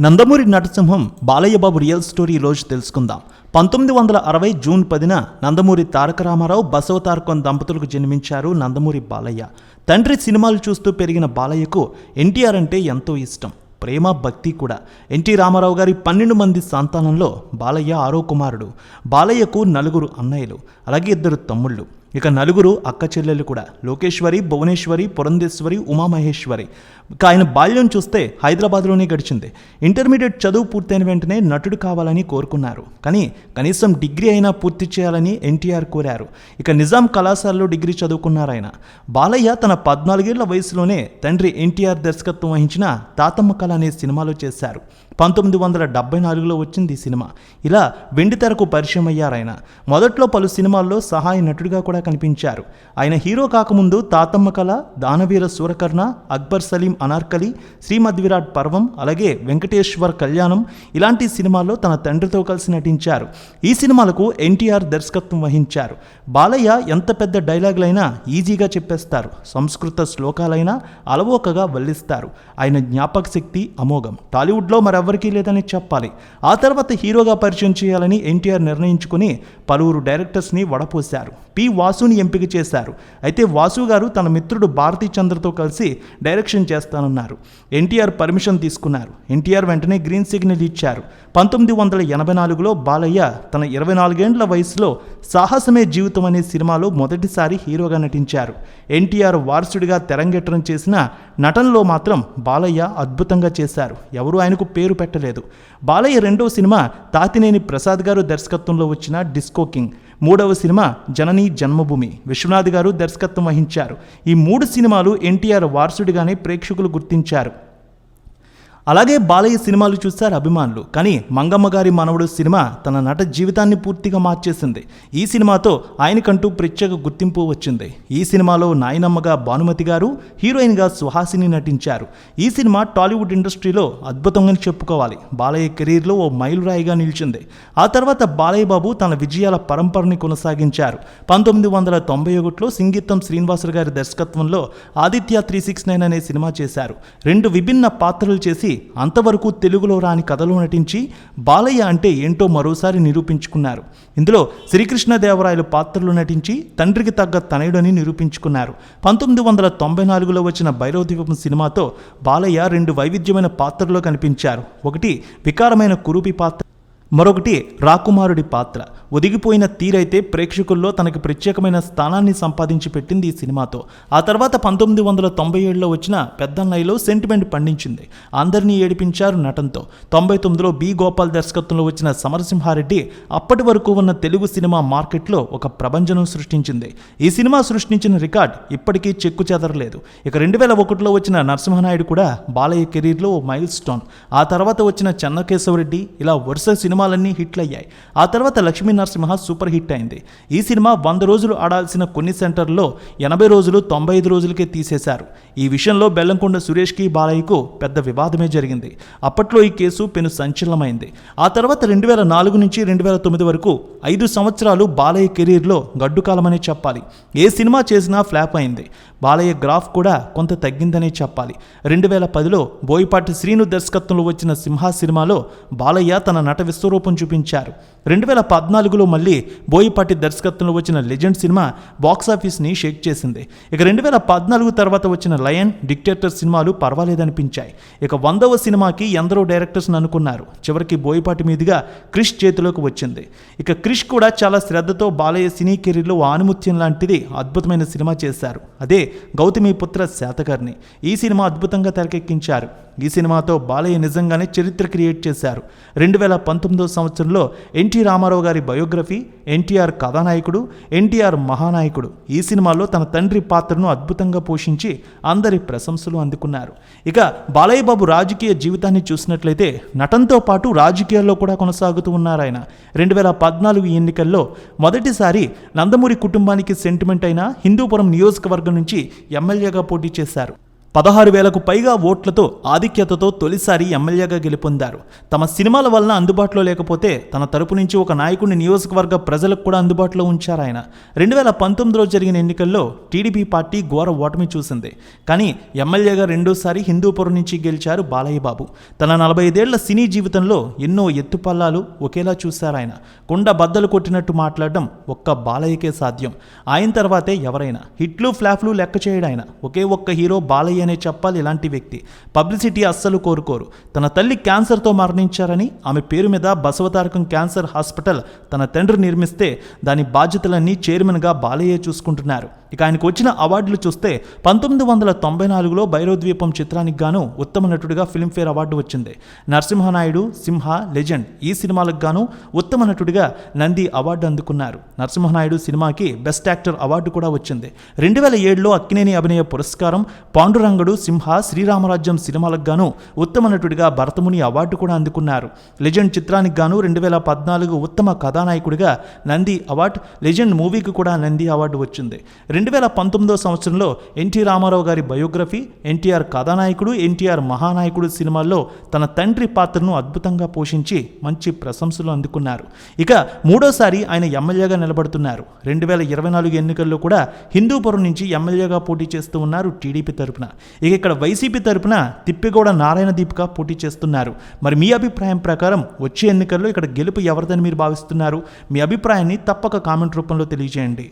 నందమూరి నటసింహం Balayya Babu real story రోజు తెలుసుకుందాం. పంతొమ్మిది వందల అరవై జూన్ పదిన నందమూరి తారక రామారావు బసవ తారకం దంపతులకు జన్మించారు నందమూరి బాలయ్య. తండ్రి సినిమాలు చూస్తూ పెరిగిన బాలయ్యకు ఎన్టీఆర్ అంటే ఎంతో ఇష్టం. ప్రేమ భక్తి కూడా. ఎన్టీ రామారావు గారి పన్నెండు మంది సంతానంలో బాలయ్య ఆరో కుమారుడు. బాలయ్యకు నలుగురు అన్నయ్యలు అలాగే ఇద్దరు తమ్ముళ్ళు. ఇక నలుగురు అక్క చెల్లెలు కూడా. లోకేశ్వరి భువనేశ్వరి పురంధేశ్వరి ఉమామహేశ్వరి. ఇక ఆయన బాల్యం చూస్తే హైదరాబాద్లోనే గడిచింది. ఇంటర్మీడియట్ చదువు పూర్తయిన వెంటనే నటుడు కావాలని కోరుకున్నారు. కానీ కనీసం డిగ్రీ అయినా పూర్తి చేయాలని ఎన్టీఆర్ కోరారు. ఇక నిజాం కళాశాలలో డిగ్రీ చదువుకున్నారు ఆయన. బాలయ్య తన పద్నాలుగేళ్ళ వయసులోనే తండ్రి ఎన్టీఆర్ దర్శకత్వం వహించిన తాతమ్మ కళ అనే సినిమాలో చేశారు. పంతొమ్మిది వందల డెబ్బై నాలుగులో వచ్చింది ఈ సినిమా. ఇలా వెండి తెరకు పరిచయం అయ్యారాయన. మొదట్లో పలు సినిమాల్లో సహాయ నటుడిగా కూడా కనిపించారు. ఆయన హీరో కాకముందు తాతమ్మ కళ దానవీర సూరకర్ణ అక్బర్ సలీం అనార్కలి శ్రీమద్ విరాట్ పర్వం అలాగే వెంకటేశ్వర్ కళ్యాణం ఇలాంటి సినిమాల్లో తన తండ్రితో కలిసి నటించారు. ఈ సినిమాలకు ఎన్టీఆర్ దర్శకత్వం వహించారు. బాలయ్య ఎంత పెద్ద డైలాగులైనా ఈజీగా చెప్పేస్తారు. సంస్కృత శ్లోకాలైనా అలవోకగా వల్లిస్తారు. ఆయన జ్ఞాపక శక్తి అమోఘం. టాలీవుడ్లో ఎవరికీ లేదని చెప్పాలి. ఆ తర్వాత హీరోగా పరిచయం చేయాలని ఎన్టీఆర్ నిర్ణయించుకుని పలువురు డైరెక్టర్స్ని వడపోశారు. పి. వాసుని ఎంపిక చేశారు. అయితే వాసు గారు తన మిత్రుడు భారతీ చంద్రతో కలిసి డైరెక్షన్ చేస్తానన్నారు. ఎన్టీఆర్ పర్మిషన్ తీసుకున్నారు. ఎన్టీఆర్ వెంటనే గ్రీన్ సిగ్నల్ ఇచ్చారు. పంతొమ్మిది వందల ఎనభై నాలుగులో బాలయ్య తన ఇరవై నాలుగేండ్ల వయసులో సాహసమే జీవితం అనే సినిమాలో మొదటిసారి హీరోగా నటించారు. ఎన్టీఆర్ వారసుడిగా తెరంగేట్రం చేసిన నటనలో మాత్రం బాలయ్య అద్భుతంగా చేశారు. ఎవరు ఆయనకు పేరు పెట్టలేదు. బాలయ్య రెండవ సినిమా తాతినేని ప్రసాద్ గారు దర్శకత్వంలో వచ్చిన డిస్కో కింగ్. మూడవ సినిమా జనని జన్మభూమి. విశ్వనాథ్ గారు దర్శకత్వం వహించారు. ఈ మూడు సినిమాలు ఎన్టీఆర్ వారసుడిగానే ప్రేక్షకులు గుర్తించారు. అలాగే బాలయ్య సినిమాలు చూశారు అభిమానులు. కానీ మంగమ్మ గారి మనవడు సినిమా తన నట జీవితాన్ని పూర్తిగా మార్చేసింది. ఈ సినిమాతో ఆయనకంటూ ప్రత్యేక గుర్తింపు వచ్చింది. ఈ సినిమాలో నాయనమ్మగా భానుమతి గారు హీరోయిన్గా సుహాసిని నటించారు. ఈ సినిమా టాలీవుడ్ ఇండస్ట్రీలో అద్భుతంగా చెప్పుకోవాలి. బాలయ్య కెరీర్లో ఓ మైలురాయిగా నిలిచింది. ఆ తర్వాత బాలయ్య బాబు తన విజయాల పరంపరని కొనసాగించారు. పంతొమ్మిది వందల తొంభై ఒకటిలో సింగీతం శ్రీనివాసులు గారి దర్శకత్వంలో ఆదిత్య త్రీ సిక్స్ నైన్ అనే సినిమా చేశారు. రెండు విభిన్న పాత్రలు చేసి అంతవరకు తెలుగులో రాని కథలో నటించి బాలయ్య అంటే ఏంటో మరోసారి నిరూపించుకున్నారు. ఇందులో శ్రీకృష్ణదేవరాయలు పాత్రలు నటించి తండ్రికి తగ్గ తనయుడని నిరూపించుకున్నారు. పంతొమ్మిది వందల తొంభై నాలుగులో వచ్చిన భైరవదీపం సినిమాతో బాలయ్య రెండు వైవిధ్యమైన పాత్రల్లో కనిపించారు. ఒకటి వికారమైన కురూపి పాత్ర మరొకటి రాకుమారుడి పాత్ర. ఒదిగిపోయిన తీరైతే ప్రేక్షకుల్లో తనకి ప్రత్యేకమైన స్థానాన్ని సంపాదించి పెట్టింది ఈ సినిమాతో. ఆ తర్వాత పంతొమ్మిది వందల తొంభై ఏడులో వచ్చిన పెద్దన్నయ్యలో సెంటిమెంట్ పండించింది. అందరినీ ఏడిపించారు నటంతో. తొంభై తొమ్మిదిలో బి గోపాల్ దర్శకత్వంలో వచ్చిన సమరసింహారెడ్డి అప్పటి వరకు ఉన్న తెలుగు సినిమా మార్కెట్లో ఒక ప్రభంజనం సృష్టించింది. ఈ సినిమా సృష్టించిన రికార్డ్ ఇప్పటికీ చెక్కు చెదరలేదు. ఇక రెండు వేల ఒకటిలో వచ్చిన నరసింహనాయుడు కూడా బాలయ్య కెరీర్లో ఓ మైల్ స్టోన్ ఆ తర్వాత వచ్చిన చెన్నకేశవరెడ్డి ఇలా వరుస సినిమా సినిమాలన్నీ హిట్లు అయ్యాయి ఆ తర్వాత లక్ష్మీ నరసింహ సూపర్ హిట్ అయింది. ఈ సినిమా వంద రోజులు ఆడాల్సిన కొన్ని సెంటర్లో ఎనభై రోజులు తొంభై ఐదు రోజులకే తీసేశారు. ఈ విషయంలో బెల్లంకొండ సురేష్కి బాలయ్యకు పెద్ద వివాదమే జరిగింది. అప్పట్లో ఈ కేసు పెను సంచలనమైంది. ఆ తర్వాత రెండు వేల నాలుగు నుంచి రెండు వేల తొమ్మిది వరకు ఐదు సంవత్సరాలు బాలయ్య కెరీర్లో గడ్డుకాలమనే చెప్పాలి. ఏ సినిమా చేసినా ఫ్లాప్ అయింది. బాలయ్య గ్రాఫ్ కూడా కొంత తగ్గిందనే చెప్పాలి. రెండు వేల పదిలో బోయపాటి శ్రీను దర్శకత్వంలో వచ్చిన సింహ సినిమాలో బాలయ్య తన నట విశ్వరూపం చూపించారు. రెండు వేల పద్నాలుగులో మళ్ళీ బోయపాటి దర్శకత్వంలో వచ్చిన లెజెండ్ సినిమా బాక్సాఫీస్ని షేక్ చేసింది. ఇక రెండు వేల పద్నాలుగు తర్వాత వచ్చిన లయన్ డిక్టేటర్ సినిమాలు పర్వాలేదనిపించాయి. ఇక వందవ సినిమాకి ఎందరో డైరెక్టర్స్ అనుకున్నారు చివరికి బోయపాటి మీదుగా క్రిష్ చేతిలోకి వచ్చింది. ఇక క్రిష్ కూడా చాలా శ్రద్ధతో బాలయ్య సినీ కెరీర్లో ఆనుముత్యం లాంటిది అద్భుతమైన సినిమా చేశారు. అదే గౌతమి పుత్ర శాతకర్ణి. ఈ సినిమా అద్భుతంగా తెరకెక్కించారు. ఈ సినిమాతో బాలయ్య నిజంగానే చరిత్ర క్రియేట్ చేశారు. రెండు వేల పంతొమ్మిది సంవత్సరంలో ఎన్టీ రామారావు గారి బయోగ్రఫీ ఎన్టీఆర్ కథానాయకుడు ఎన్టీఆర్ మహానాయకుడు. ఈ సినిమాలో తన తండ్రి పాత్రను అద్భుతంగా పోషించి అందరి ప్రశంసలు అందుకున్నారు. ఇక బాలయ్య బాబు రాజకీయ జీవితాన్ని చూసినట్లయితే నటనతో పాటు రాజకీయాల్లో కూడా కొనసాగుతూ ఉన్నారు ఆయన. రెండు వేల పద్నాలుగు ఎన్నికల్లో మొదటిసారి నందమూరి కుటుంబానికి సెంటిమెంట్ అయిన హిందూపురం నియోజకవర్గం నుంచి ఎమ్మెల్యేగా పోటీ చేశారు. పదహారు వేలకు పైగా ఓట్లతో ఆధిక్యతతో తొలిసారి ఎమ్మెల్యేగా గెలుపొందారు. తమ సినిమాల వలన అందుబాటులో లేకపోతే తన తరపు నుంచి ఒక నాయకుడిని నియోజకవర్గ ప్రజలకు కూడా అందుబాటులో ఉంచారు ఆయన. రెండు వేల పంతొమ్మిదిలో జరిగిన ఎన్నికల్లో టీడీపీ పార్టీ ఘోర ఓటమి చూసింది. కానీ ఎమ్మెల్యేగా రెండోసారి హిందూపురం నుంచి గెలిచారు బాలయ్య బాబు తన నలభై ఐదేళ్ళ సినీ జీవితంలో ఎన్నో ఎత్తుపల్లాలు ఒకేలా చూశారు ఆయన. కుండ బద్దలు కొట్టినట్టు మాట్లాడడం ఒక్క బాలయ్యకే సాధ్యం. ఆయన తర్వాతే ఎవరైనా. హిట్లు ఫ్లాప్లు లెక్క చేయడాయన ఒకే ఒక్క హీరో బాలయ్య అనే చెప్పాలి ఇలాంటి వ్యక్తి. పబ్లిసిటీ అస్సలు కోరుకోరు. తన తల్లి క్యాన్సర్తో మరణించారని ఆమె పేరు మీద బసవతారకం క్యాన్సర్ హాస్పిటల్ తన తండ్రి నిర్మిస్తే దాని బాధ్యతలన్నీ చైర్మన్గా బాలయ్య చూసుకుంటున్నారు. ఇక ఆయనకు వచ్చిన అవార్డులు చూస్తే పంతొమ్మిది వందల తొంభై నాలుగులో భైరవద్వీపం చిత్రానికి గాను ఉత్తమ నటుడిగా ఫిల్మ్ఫేర్ అవార్డు వచ్చింది. నరసింహనాయుడు సింహ లెజెండ్ ఈ సినిమాలకు గాను ఉత్తమ నటుడిగా నంది అవార్డు అందుకున్నారు. నరసింహనాయుడు సినిమాకి బెస్ట్ యాక్టర్ అవార్డు కూడా వచ్చింది. రెండు వేల ఏడులో అక్కినేని అభినయ పురస్కారం పాండురంగడు సింహ శ్రీరామరాజ్యం సినిమాలకు గాను ఉత్తమ నటుడిగా భరతముని అవార్డు కూడా అందుకున్నారు. లెజెండ్ చిత్రానికి గాను రెండు వేల పద్నాలుగు ఉత్తమ కథానాయకుడిగా నంది అవార్డు లెజెండ్ మూవీకి కూడా నంది అవార్డు వచ్చింది. రెండు వేల పంతొమ్మిదో సంవత్సరంలో ఎన్టీ రామారావు గారి బయోగ్రఫీ ఎన్టీఆర్ కథానాయకుడు ఎన్టీఆర్ మహానాయకుడు సినిమాల్లో తన తండ్రి పాత్రను అద్భుతంగా పోషించి మంచి ప్రశంసలు అందుకున్నారు. ఇక మూడోసారి ఆయన ఎమ్మెల్యేగా నిలబడుతున్నారు. రెండు వేల ఇరవై నాలుగు ఎన్నికల్లో కూడా హిందూపురం నుంచి ఎమ్మెల్యేగా పోటీ చేస్తూ ఉన్నారు టీడీపీ తరపున. ఇక ఇక్కడ వైసీపీ తరపున తిప్పిగౌడ నారాయణ దీప్గా పోటీ చేస్తున్నారు. మరి మీ అభిప్రాయం ప్రకారం వచ్చే ఎన్నికల్లో ఇక్కడ గెలుపు ఎవరిదని మీరు భావిస్తున్నారు? మీ అభిప్రాయాన్ని తప్పక కామెంట్ రూపంలో తెలియజేయండి.